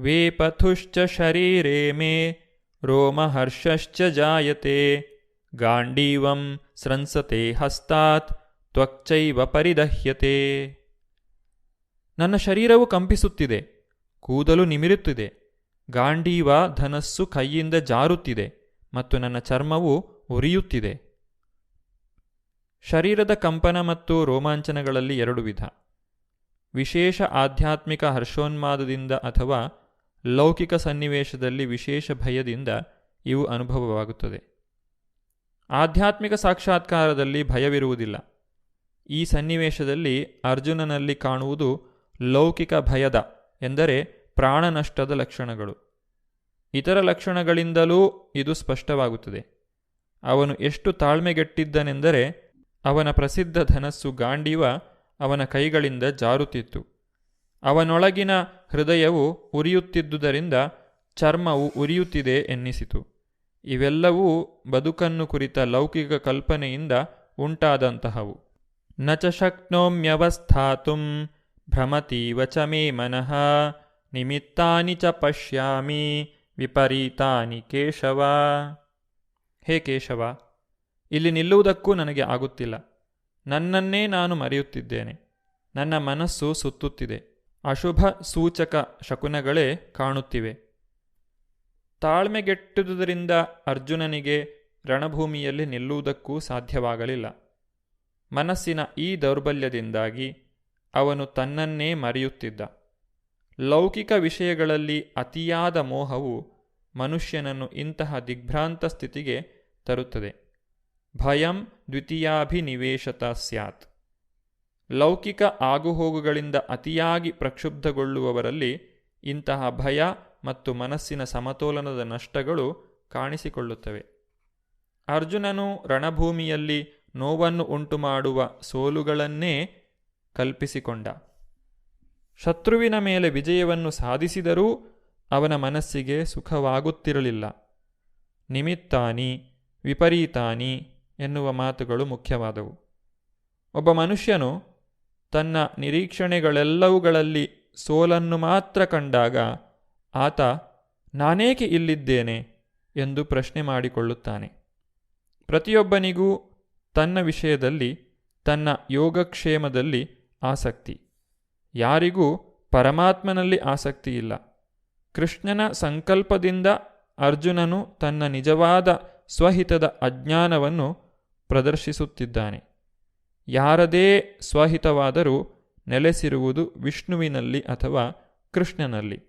ವೇಪಥುಶ್ಚ ಶರೀರೇ ಮೇ ರೋಮಹರ್ಷಶ್ಚ ಜಾಯತೆ ಗಾಂಡೀವಂ ಸ್ರಂಸತೆ ಹಸ್ತಾತ್ ತ್ವಕ್ಚೈವ ಪರಿದಹ್ಯತೆ ನನ್ನ ಶರೀರವು ಕಂಪಿಸುತ್ತಿದೆ, ಕೂದಲು ನಿಮಿರುತ್ತಿದೆ, ಗಾಂಡೀವ ಧನಸ್ಸು ಕೈಯಿಂದ ಜಾರುತ್ತಿದೆ ಮತ್ತು ನನ್ನ ಚರ್ಮವು ಉರಿಯುತ್ತಿದೆ. ಶರೀರದ ಕಂಪನ ಮತ್ತು ರೋಮಾಂಚನಗಳಲ್ಲಿ ಎರಡು ವಿಧ, ವಿಶೇಷ ಆಧ್ಯಾತ್ಮಿಕ ಹರ್ಷೋನ್ಮಾದದಿಂದ ಅಥವಾ ಲೌಕಿಕ ಸನ್ನಿವೇಶದಲ್ಲಿ ವಿಶೇಷ ಭಯದಿಂದ ಇವು ಅನುಭವವಾಗುತ್ತದೆ. ಆಧ್ಯಾತ್ಮಿಕ ಸಾಕ್ಷಾತ್ಕಾರದಲ್ಲಿ ಭಯವಿರುವುದಿಲ್ಲ. ಈ ಸನ್ನಿವೇಶದಲ್ಲಿ ಅರ್ಜುನನಲ್ಲಿ ಕಾಣುವುದು ಲೌಕಿಕ ಭಯದ ಎಂದರೆ ಪ್ರಾಣನಷ್ಟದ ಲಕ್ಷಣಗಳು. ಇತರ ಲಕ್ಷಣಗಳಿಂದಲೂ ಇದು ಸ್ಪಷ್ಟವಾಗುತ್ತದೆ. ಅವನು ಎಷ್ಟು ತಾಳ್ಮೆಗೆಟ್ಟಿದ್ದನೆಂದರೆ ಅವನ ಪ್ರಸಿದ್ಧ ಧನಸ್ಸು ಗಾಂಡೀವ ಅವನ ಕೈಗಳಿಂದ ಜಾರುತ್ತಿತ್ತು. ಅವನೊಳಗಿನ ಹೃದಯವು ಉರಿಯುತ್ತಿದ್ದುದರಿಂದ ಚರ್ಮವು ಉರಿಯುತ್ತಿದೆ ಎನ್ನಿಸಿತು. ಇವೆಲ್ಲವೂ ಬದುಕನ್ನು ಕುರಿತ ಲೌಕಿಕ ಕಲ್ಪನೆಯಿಂದ ಉಂಟಾದಂತಹವು. ನ ಚ ಶಕ್ನೋಮ್ಯವಸ್ಥಾತು ಭ್ರಮತೀವ ಚ ಮೇ ಮನಃ, ನಿಮಿತ್ತಾನಿ ಚ ಪಶ್ಯಾಮಿ, ವಿಪರೀತಾನಿ ಕೇಶವ. ಹೇ ಕೇಶವ, ಇಲ್ಲಿ ನಿಲ್ಲುವುದಕ್ಕೂ ನನಗೆ ಆಗುತ್ತಿಲ್ಲ. ನನ್ನನ್ನೇ ನಾನು ಮರೆಯುತ್ತಿದ್ದೇನೆ. ನನ್ನ ಮನಸ್ಸು ಸುತ್ತುತ್ತಿದೆ. ಅಶುಭ ಸೂಚಕ ಶಕುನಗಳೇ ಕಾಣುತ್ತಿವೆ. ತಾಳ್ಮೆಗೆಟ್ಟುದರಿಂದ ಅರ್ಜುನನಿಗೆ ರಣಭೂಮಿಯಲ್ಲಿ ನಿಲ್ಲುವುದಕ್ಕೂ ಸಾಧ್ಯವಾಗಲಿಲ್ಲ. ಮನಸ್ಸಿನ ಈ ದೌರ್ಬಲ್ಯದಿಂದಾಗಿ ಅವನು ತನ್ನನ್ನೇ ಮರೆಯುತ್ತಿದ್ದ. ಲೌಕಿಕ ವಿಷಯಗಳಲ್ಲಿ ಅತಿಯಾದ ಮೋಹವು ಮನುಷ್ಯನನ್ನು ಇಂತಹ ದಿಗ್ಭ್ರಾಂತ ಸ್ಥಿತಿಗೆ ತರುತ್ತದೆ. ಭಯಂ ದ್ವಿತೀಯಾಭಿನಿವೇಶತ ಸ್ಯಾತ್. ಲೌಕಿಕ ಆಗುಹೋಗುಗಳಿಂದ ಅತಿಯಾಗಿ ಪ್ರಕ್ಷುಬ್ಧಗೊಳ್ಳುವವರಲ್ಲಿ ಇಂತಹ ಭಯ ಮತ್ತು ಮನಸ್ಸಿನ ಸಮತೋಲನದ ನಷ್ಟಗಳು ಕಾಣಿಸಿಕೊಳ್ಳುತ್ತವೆ. ಅರ್ಜುನನು ರಣಭೂಮಿಯಲ್ಲಿ ನೋವನ್ನು ಉಂಟುಮಾಡುವ ಸೋಲುಗಳನ್ನೇ ಕಲ್ಪಿಸಿಕೊಂಡ. ಶತ್ರುವಿನ ಮೇಲೆ ವಿಜಯವನ್ನು ಸಾಧಿಸಿದರೂ ಅವನ ಮನಸ್ಸಿಗೆ ಸುಖವಾಗುತ್ತಿರಲಿಲ್ಲ. ನಿಮಿತ್ತಾನಿ, ವಿಪರೀತಾನಿ ಎನ್ನುವ ಮಾತುಗಳು ಮುಖ್ಯವಾದವು. ಒಬ್ಬ ಮನುಷ್ಯನು ತನ್ನ ನಿರೀಕ್ಷಣೆಗಳೆಲ್ಲವುಗಳಲ್ಲಿ ಸೋಲನ್ನು ಮಾತ್ರ ಕಂಡಾಗ, ಆತ, ನಾನೇಕೆ ಇಲ್ಲಿದ್ದೇನೆ? ಎಂದು ಪ್ರಶ್ನೆ ಮಾಡಿಕೊಳ್ಳುತ್ತಾನೆ. ಪ್ರತಿಯೊಬ್ಬನಿಗೂ ತನ್ನ ವಿಷಯದಲ್ಲಿ, ತನ್ನ ಯೋಗಕ್ಷೇಮದಲ್ಲಿ ಆಸಕ್ತಿ. ಯಾರಿಗೂ ಪರಮಾತ್ಮನಲ್ಲಿ ಆಸಕ್ತಿ ಇಲ್ಲ ಕೃಷ್ಣನ ಸಂಕಲ್ಪದಿಂದ ಅರ್ಜುನನು ತನ್ನ ನಿಜವಾದ ಸ್ವಹಿತದ ಅಜ್ಞಾನವನ್ನು ಪ್ರದರ್ಶಿಸುತ್ತಿದ್ದಾನೆ. ಯಾರದೇ ಸ್ವಹಿತವಾದರೂ ನೆಲೆಸಿರುವುದು ವಿಷ್ಣುವಿನಲ್ಲಿ ಅಥವಾ ಕೃಷ್ಣನಲ್ಲಿ.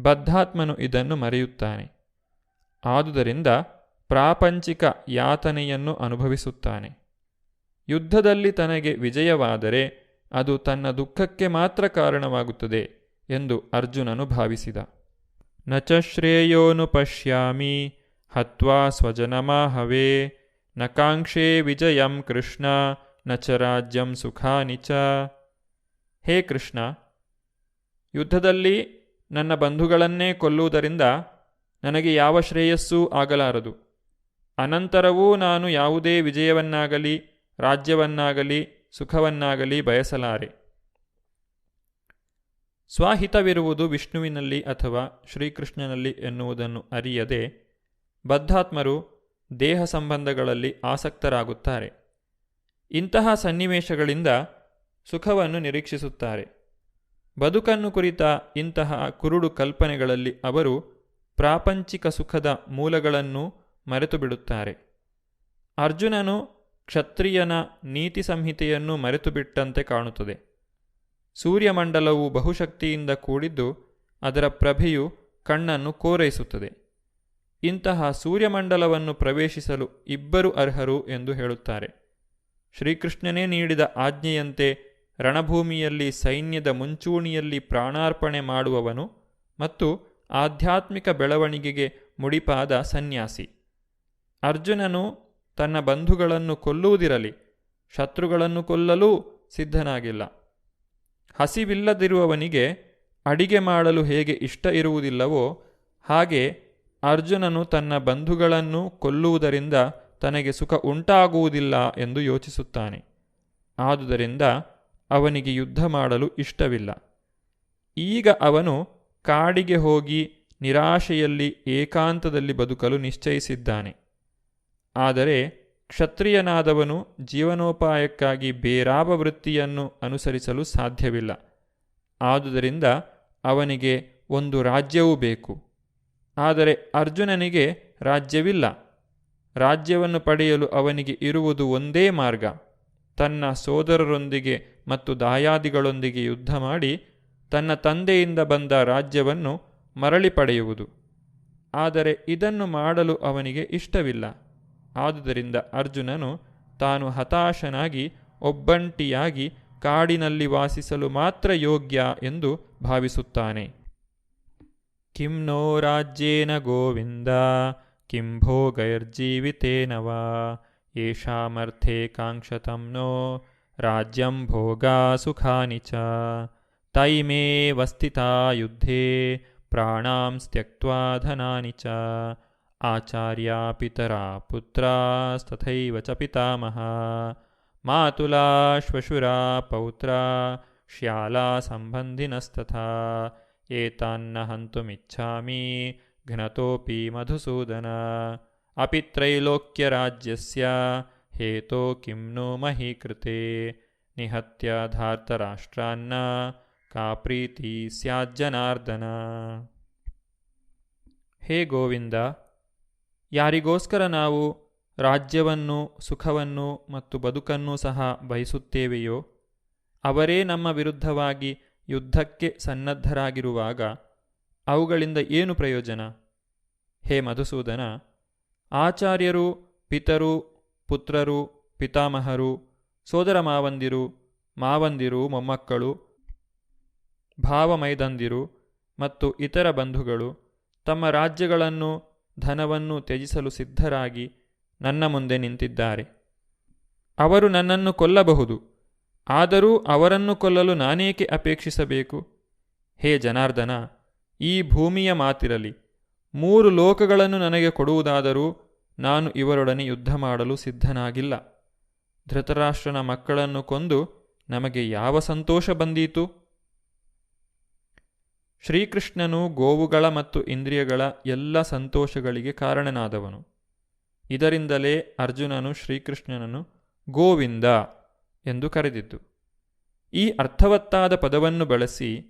ಬದ್ಧಾತ್ಮನು ಇದನ್ನು ಮರೆಯುತ್ತಾನೆ. ಆದುದರಿಂದ ಪ್ರಾಪಂಚಿಕ ಯಾತನೆಯನ್ನು ಅನುಭವಿಸುತ್ತಾನೆ. ಯುದ್ಧದಲ್ಲಿ ತನಗೆ ವಿಜಯವಾದರೆ ಅದು ತನ್ನ ದುಃಖಕ್ಕೆ ಮಾತ್ರ ಕಾರಣವಾಗುತ್ತದೆ ಎಂದು ಅರ್ಜುನನು ಭಾವಿಸಿದ. ನಚ ಶ್ರೇಯೋನು ಪಶ್ಯಾಮಿ, ಹತ್ವಾ ಸ್ವಜನಮಾಹವೇ, ನ ಕಾಂಕ್ಷೇ ವಿಜಯಂ ಕೃಷ್ಣ ನ ಸುಖಾನಿಚ ಹೇ ಕೃಷ್ಣ, ಯುದ್ಧದಲ್ಲಿ ನನ್ನ ಬಂಧುಗಳನ್ನೇ ಕೊಲ್ಲುವುದರಿಂದ ನನಗೆ ಯಾವ ಶ್ರೇಯಸ್ಸೂ ಆಗಲಾರದು. ಅನಂತರವೂ ನಾನು ಯಾವುದೇ ವಿಜಯವನ್ನಾಗಲಿ, ರಾಜ್ಯವನ್ನಾಗಲಿ, ಸುಖವನ್ನಾಗಲಿ ಬಯಸಲಾರೆ. ಸ್ವಾಹಿತವಿರುವುದು ವಿಷ್ಣುವಿನಲ್ಲಿ ಅಥವಾ ಶ್ರೀಕೃಷ್ಣನಲ್ಲಿ ಎನ್ನುವುದನ್ನು ಅರಿಯದೆ ಬದ್ಧಾತ್ಮರು ದೇಹ ಸಂಬಂಧಗಳಲ್ಲಿ ಆಸಕ್ತರಾಗುತ್ತಾರೆ. ಇಂತಹ ಸನ್ನಿವೇಶಗಳಿಂದ ಸುಖವನ್ನು ನಿರೀಕ್ಷಿಸುತ್ತಾರೆ. ಬದುಕನ್ನು ಕುರಿತ ಇಂತಹ ಕುರುಡು ಕಲ್ಪನೆಗಳಲ್ಲಿ ಅವರು ಪ್ರಾಪಂಚಿಕ ಸುಖದ ಮೂಲಗಳನ್ನು ಮರೆತು ಬಿಡುತ್ತಾರೆ ಅರ್ಜುನನು ಕ್ಷತ್ರಿಯನ ನೀತಿ ಸಂಹಿತೆಯನ್ನು ಮರೆತು ಬಿಟ್ಟಂತೆ ಕಾಣುತ್ತದೆ. ಸೂರ್ಯಮಂಡಲವು ಬಹುಶಕ್ತಿಯಿಂದ ಕೂಡಿದ್ದು ಅದರ ಪ್ರಭೆಯು ಕಣ್ಣನ್ನು ಕೋರೈಸುತ್ತದೆ. ಇಂತಹ ಸೂರ್ಯಮಂಡಲವನ್ನು ಪ್ರವೇಶಿಸಲು ಇಬ್ಬರು ಅರ್ಹರು ಎಂದು ಹೇಳುತ್ತಾರೆ. ಶ್ರೀಕೃಷ್ಣನೇ ನೀಡಿದ ಆಜ್ಞೆಯಂತೆ ರಣಭೂಮಿಯಲ್ಲಿ ಸೈನ್ಯದ ಮುಂಚೂಣಿಯಲ್ಲಿ ಪ್ರಾಣಾರ್ಪಣೆ ಮಾಡುವವನು ಮತ್ತು ಆಧ್ಯಾತ್ಮಿಕ ಬೆಳವಣಿಗೆಗೆ ಮುಡಿಪಾದ ಸನ್ಯಾಸಿ. ಅರ್ಜುನನು ತನ್ನ ಬಂಧುಗಳನ್ನು ಕೊಲ್ಲುವುದಿರಲಿ, ಶತ್ರುಗಳನ್ನು ಕೊಲ್ಲಲೂ ಸಿದ್ಧನಾಗಿಲ್ಲ. ಹಸಿವಿಲ್ಲದಿರುವವನಿಗೆ ಅಡಿಗೆ ಮಾಡಲು ಹೇಗೆ ಇಷ್ಟ ಇರುವುದಿಲ್ಲವೋ ಹಾಗೆ ಅರ್ಜುನನು ತನ್ನ ಬಂಧುಗಳನ್ನು ಕೊಲ್ಲುವುದರಿಂದ ತನಗೆ ಸುಖ ಉಂಟಾಗುವುದಿಲ್ಲ ಎಂದು ಯೋಚಿಸುತ್ತಾನೆ. ಆದುದರಿಂದ ಅವನಿಗೆ ಯುದ್ಧ ಮಾಡಲು ಇಷ್ಟವಿಲ್ಲ. ಈಗ ಅವನು ಕಾಡಿಗೆ ಹೋಗಿ ನಿರಾಶೆಯಲ್ಲಿ ಏಕಾಂತದಲ್ಲಿ ಬದುಕಲು ನಿಶ್ಚಯಿಸಿದ್ದಾನೆ. ಆದರೆ ಕ್ಷತ್ರಿಯನಾದವನು ಜೀವನೋಪಾಯಕ್ಕಾಗಿ ಬೇರಾವ ವೃತ್ತಿಯನ್ನು ಅನುಸರಿಸಲು ಸಾಧ್ಯವಿಲ್ಲ. ಆದುದರಿಂದ ಅವನಿಗೆ ಒಂದು ರಾಜ್ಯವೂ ಬೇಕು. ಆದರೆ ಅರ್ಜುನನಿಗೆ ರಾಜ್ಯವಿಲ್ಲ. ರಾಜ್ಯವನ್ನು ಪಡೆಯಲು ಅವನಿಗೆ ಇರುವುದು ಒಂದೇ ಮಾರ್ಗ. ತನ್ನ ಸೋದರರೊಂದಿಗೆ ಮತ್ತು ದಾಯಾದಿಗಳೊಂದಿಗೆ ಯುದ್ಧ ಮಾಡಿ ತನ್ನ ತಂದೆಯಿಂದ ಬಂದ ರಾಜ್ಯವನ್ನು ಮರಳಿ ಪಡೆಯುವುದು. ಆದರೆ ಇದನ್ನು ಮಾಡಲು ಅವನಿಗೆ ಇಷ್ಟವಿಲ್ಲ. ಆದುದರಿಂದ ಅರ್ಜುನನು ತಾನು ಹತಾಶನಾಗಿ ಒಬ್ಬಂಟಿಯಾಗಿ ಕಾಡಿನಲ್ಲಿ ವಾಸಿಸಲು ಮಾತ್ರ ಯೋಗ್ಯ ಎಂದು ಭಾವಿಸುತ್ತಾನೆ. ಕಿಂ ನೋ ರಾಜ್ಯೇನ ಗೋವಿಂದ. किं भोगैर्जीवितेन वा? येषामर्थे काङ्क्षतं नो राज्यं भोगा सुखानि च। तैमेव स्थिता युद्धे प्राणां त्यक्त्वा धनानि च। आचार्या पितरा पुत्रास्तथैव च पितामहा। मातुला श्वशुरा पौत्रा श्याला सम्बन्धिनस्तथा। एतान्न हन्तुमिच्छामि। ಘ್ನತೋಪಿ ಮಧುಸೂದನ ಅಪಿತ್ರೈಲೋಕ್ಯರಾಜ್ಯಸ್ಯ ಹೇತೋ ಕಿಂ ನು ಮಹೀಕೃತೆ ನಿಹತ್ಯ ಧಾರ್ತರಾಷ್ಟ್ರಾನ್ನ ಕಾ ಪ್ರೀತಿ ಸ್ಯಾಜ್ಜನಾರ್ದನ ಹೇ ಗೋವಿಂದ ಯಾರಿಗೋಸ್ಕರ ನಾವು ರಾಜ್ಯವನ್ನು, ಸುಖವನ್ನು ಮತ್ತು ಬದುಕನ್ನು ಸಹ ಬಯಸುತ್ತೇವೆಯೋ? ಅವರೇ ನಮ್ಮ ವಿರುದ್ಧವಾಗಿ ಯುದ್ಧಕ್ಕೆ ಸನ್ನದ್ಧರಾಗಿರುವಾಗ ಅವುಗಳಿಂದ ಏನು ಪ್ರಯೋಜನ? ಹೇ ಮಧುಸೂದನ, ಆಚಾರ್ಯರು, ಪಿತರು, ಪುತ್ರರು, ಪಿತಾಮಹರು, ಸೋದರ ಮಾವಂದಿರು ಮಾವಂದಿರು, ಮೊಮ್ಮಕ್ಕಳು, ಭಾವಮೈದಂದಿರು ಮತ್ತು ಇತರ ಬಂಧುಗಳು ತಮ್ಮ ರಾಜ್ಯಗಳನ್ನು, ಧನವನ್ನು ತ್ಯಜಿಸಲು ಸಿದ್ಧರಾಗಿ ನನ್ನ ಮುಂದೆ ನಿಂತಿದ್ದಾರೆ. ಅವರು ನನ್ನನ್ನು ಕೊಲ್ಲಬಹುದು, ಆದರೂ ಅವರನ್ನು ಕೊಲ್ಲಲು ನಾನೇಕೆ ಅಪೇಕ್ಷಿಸಬೇಕು? ಹೇ ಜನಾರ್ದನ, ಈ ಭೂಮಿಯ ಮಾತಿರಲಿ. ಮೂರು ಲೋಕಗಳನ್ನು ನನಗೆ ಕೊಡುವುದಾದರೂ ನಾನು ಇವರೊಡನೆ ಯುದ್ಧ ಮಾಡಲು ಸಿದ್ಧನಾಗಿಲ್ಲ. ಧೃತರಾಷ್ಟ್ರನ ಮಕ್ಕಳನ್ನು ಕೊಂದು ನಮಗೆ ಯಾವ ಸಂತೋಷ ಬಂದೀತು? ಶ್ರೀಕೃಷ್ಣನು ಗೋವುಗಳ ಮತ್ತು ಇಂದ್ರಿಯಗಳ ಎಲ್ಲ ಸಂತೋಷಗಳಿಗೆ ಕಾರಣನಾದವನು. ಇದರಿಂದಲೇ ಅರ್ಜುನನು ಶ್ರೀಕೃಷ್ಣನನ್ನು ಗೋವಿಂದ ಎಂದು ಕರೆದಿದ್ದು. ಈ ಅರ್ಥವತ್ತಾದ ಪದವನ್ನು ಬಳಸಿ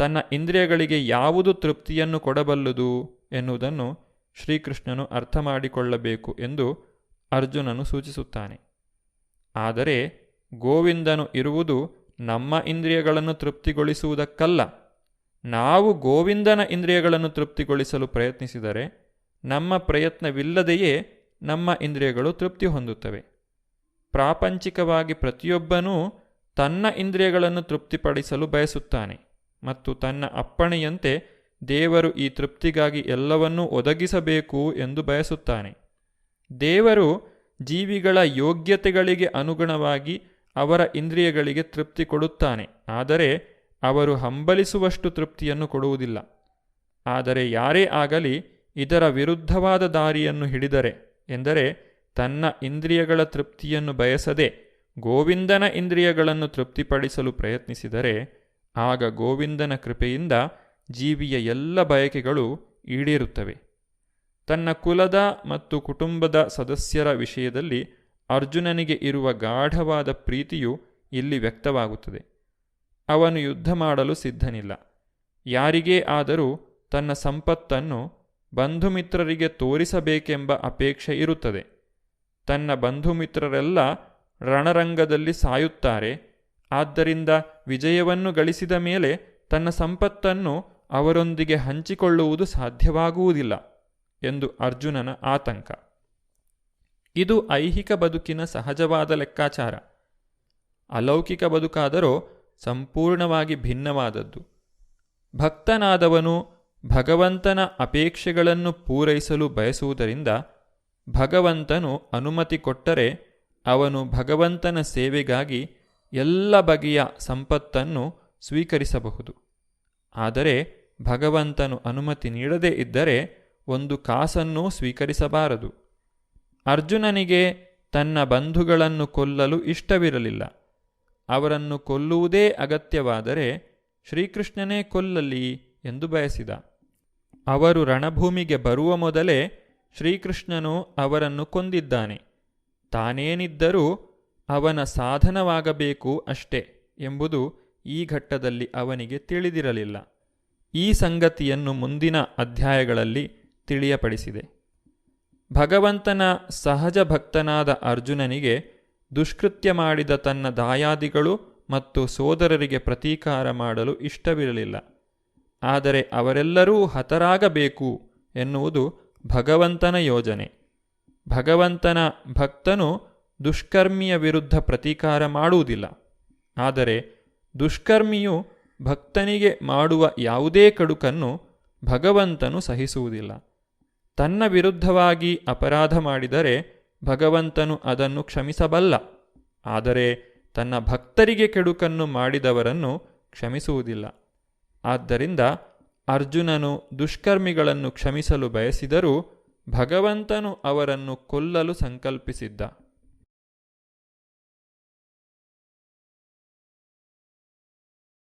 ತನ್ನ ಇಂದ್ರಿಯಗಳಿಗೆ ಯಾವುದು ತೃಪ್ತಿಯನ್ನು ಕೊಡಬಲ್ಲದು ಎನ್ನುವುದನ್ನು ಶ್ರೀಕೃಷ್ಣನು ಅರ್ಥ ಮಾಡಿಕೊಳ್ಳಬೇಕು ಎಂದು ಅರ್ಜುನನು ಸೂಚಿಸುತ್ತಾನೆ. ಆದರೆ ಗೋವಿಂದನು ಇರುವುದು ನಮ್ಮ ಇಂದ್ರಿಯಗಳನ್ನು ತೃಪ್ತಿಗೊಳಿಸುವುದಕ್ಕಲ್ಲ. ನಾವು ಗೋವಿಂದನ ಇಂದ್ರಿಯಗಳನ್ನು ತೃಪ್ತಿಗೊಳಿಸಲು ಪ್ರಯತ್ನಿಸಿದರೆ ನಮ್ಮ ಪ್ರಯತ್ನವಿಲ್ಲದೆಯೇ ನಮ್ಮ ಇಂದ್ರಿಯಗಳು ತೃಪ್ತಿ ಹೊಂದುತ್ತವೆ. ಪ್ರಾಪಂಚಿಕವಾಗಿ ಪ್ರತಿಯೊಬ್ಬನೂ ತನ್ನ ಇಂದ್ರಿಯಗಳನ್ನು ತೃಪ್ತಿಪಡಿಸಲು ಬಯಸುತ್ತಾನೆ. ಮತ್ತು ತನ್ನ ಅಪ್ಪಣೆಯಂತೆ ದೇವರು ಈ ತೃಪ್ತಿಗಾಗಿ ಎಲ್ಲವನ್ನೂ ಒದಗಿಸಬೇಕು ಎಂದು ಬಯಸುತ್ತಾನೆ. ದೇವರು ಜೀವಿಗಳ ಯೋಗ್ಯತೆಗಳಿಗೆ ಅನುಗುಣವಾಗಿ ಅವರ ಇಂದ್ರಿಯಗಳಿಗೆ ತೃಪ್ತಿ ಕೊಡುತ್ತಾನೆ. ಆದರೆ ಅವರು ಹಂಬಲಿಸುವಷ್ಟು ತೃಪ್ತಿಯನ್ನು ಕೊಡುವುದಿಲ್ಲ. ಆದರೆ ಯಾರೇ ಆಗಲಿ ಇದರ ವಿರುದ್ಧವಾದ ದಾರಿಯನ್ನು ಹಿಡಿದರೆ ಎಂದರೆ ತನ್ನ ಇಂದ್ರಿಯಗಳ ತೃಪ್ತಿಯನ್ನು ಬಯಸದೆ ಗೋವಿಂದನ ಇಂದ್ರಿಯಗಳನ್ನು ತೃಪ್ತಿಪಡಿಸಲು ಪ್ರಯತ್ನಿಸಿದರೆ ಆಗ ಗೋವಿಂದನ ಕೃಪೆಯಿಂದ ಜೀವಿಯ ಎಲ್ಲ ಬಯಕೆಗಳು ಈಡೇರುತ್ತವೆ. ತನ್ನ ಕುಲದ ಮತ್ತು ಕುಟುಂಬದ ಸದಸ್ಯರ ವಿಷಯದಲ್ಲಿ ಅರ್ಜುನನಿಗೆ ಇರುವ ಗಾಢವಾದ ಪ್ರೀತಿಯು ಇಲ್ಲಿ ವ್ಯಕ್ತವಾಗುತ್ತದೆ. ಅವನು ಯುದ್ಧ ಮಾಡಲು ಸಿದ್ಧನಿಲ್ಲ. ಯಾರಿಗೇ ಆದರೂ ತನ್ನ ಸಂಪತ್ತನ್ನು ಬಂಧುಮಿತ್ರರಿಗೆ ತೋರಿಸಬೇಕೆಂಬ ಅಪೇಕ್ಷೆ ಇರುತ್ತದೆ. ತನ್ನ ಬಂಧುಮಿತ್ರರೆಲ್ಲ ರಣರಂಗದಲ್ಲಿ ಸಾಯುತ್ತಾರೆ. ಆದ್ದರಿಂದ ವಿಜಯವನ್ನು ಗಳಿಸಿದ ಮೇಲೆ ತನ್ನ ಸಂಪತ್ತನ್ನು ಅವರೊಂದಿಗೆ ಹಂಚಿಕೊಳ್ಳುವುದು ಸಾಧ್ಯವಾಗುವುದಿಲ್ಲ ಎಂದು ಅರ್ಜುನನ ಆತಂಕ. ಇದು ಐಹಿಕ ಬದುಕಿನ ಸಹಜವಾದ ಲೆಕ್ಕಾಚಾರ. ಅಲೌಕಿಕ ಬದುಕಾದರೋ ಸಂಪೂರ್ಣವಾಗಿ ಭಿನ್ನವಾದದ್ದು. ಭಕ್ತನಾದವನು ಭಗವಂತನ ಅಪೇಕ್ಷೆಗಳನ್ನು ಪೂರೈಸಲು ಬಯಸುವುದರಿಂದ ಭಗವಂತನು ಅನುಮತಿ ಕೊಟ್ಟರೆ ಅವನು ಭಗವಂತನ ಸೇವೆಗಾಗಿ ಎಲ್ಲ ಬಗೆಯ ಸಂಪತ್ತನ್ನು ಸ್ವೀಕರಿಸಬಹುದು. ಆದರೆ ಭಗವಂತನು ಅನುಮತಿ ನೀಡದೇ ಇದ್ದರೆ ಒಂದು ಕಾಸನ್ನೂ ಸ್ವೀಕರಿಸಬಾರದು. ಅರ್ಜುನನಿಗೆ ತನ್ನ ಬಂಧುಗಳನ್ನು ಕೊಲ್ಲಲು ಇಷ್ಟವಿರಲಿಲ್ಲ. ಅವರನ್ನು ಕೊಲ್ಲುವುದೇ ಅಗತ್ಯವಾದರೆ ಶ್ರೀಕೃಷ್ಣನೇ ಕೊಲ್ಲಲಿ ಎಂದು ಬಯಸಿದ. ಅವರು ರಣಭೂಮಿಗೆ ಬರುವ ಮೊದಲೇ ಶ್ರೀಕೃಷ್ಣನು ಅವರನ್ನು ಕೊಂದಿದ್ದಾನೆ. ತಾನೇನಿದ್ದರೂ ಅವನ ಸಾಧನವಾಗಬೇಕು ಅಷ್ಟೇ ಎಂಬುದು ಈ ಘಟ್ಟದಲ್ಲಿ ಅವನಿಗೆ ತಿಳಿದಿರಲಿಲ್ಲ. ಈ ಸಂಗತಿಯನ್ನು ಮುಂದಿನ ಅಧ್ಯಾಯಗಳಲ್ಲಿ ತಿಳಿಯಪಡಿಸಿದೆ. ಭಗವಂತನ ಸಹಜ ಭಕ್ತನಾದ ಅರ್ಜುನನಿಗೆ ದುಷ್ಕೃತ್ಯ ಮಾಡಿದ ತನ್ನ ದಾಯಾದಿಗಳು ಮತ್ತು ಸೋದರರಿಗೆ ಪ್ರತೀಕಾರ ಮಾಡಲು ಇಷ್ಟವಿರಲಿಲ್ಲ. ಆದರೆ ಅವರೆಲ್ಲರೂ ಹತರಾಗಬೇಕು ಎನ್ನುವುದು ಭಗವಂತನ ಯೋಜನೆ. ಭಗವಂತನ ಭಕ್ತನು ದುಷ್ಕರ್ಮಿಯ ವಿರುದ್ಧ ಪ್ರತೀಕಾರ ಮಾಡುವುದಿಲ್ಲ. ಆದರೆ ದುಷ್ಕರ್ಮಿಯು ಭಕ್ತನಿಗೆ ಮಾಡುವ ಯಾವುದೇ ಕಡುಕನ್ನು ಭಗವಂತನು ಸಹಿಸುವುದಿಲ್ಲ. ತನ್ನ ವಿರುದ್ಧವಾಗಿ ಅಪರಾಧ ಮಾಡಿದರೆ ಭಗವಂತನು ಅದನ್ನು ಕ್ಷಮಿಸಬಲ್ಲ. ಆದರೆ ತನ್ನ ಭಕ್ತರಿಗೆ ಕೆಡುಕನ್ನು ಮಾಡಿದವರನ್ನು ಕ್ಷಮಿಸುವುದಿಲ್ಲ. ಆದ್ದರಿಂದ ಅರ್ಜುನನು ದುಷ್ಕರ್ಮಿಗಳನ್ನು ಕ್ಷಮಿಸಲು ಬಯಸಿದರೂ ಭಗವಂತನು ಅವರನ್ನು ಕೊಲ್ಲಲು ಸಂಕಲ್ಪಿಸಿದ್ದ.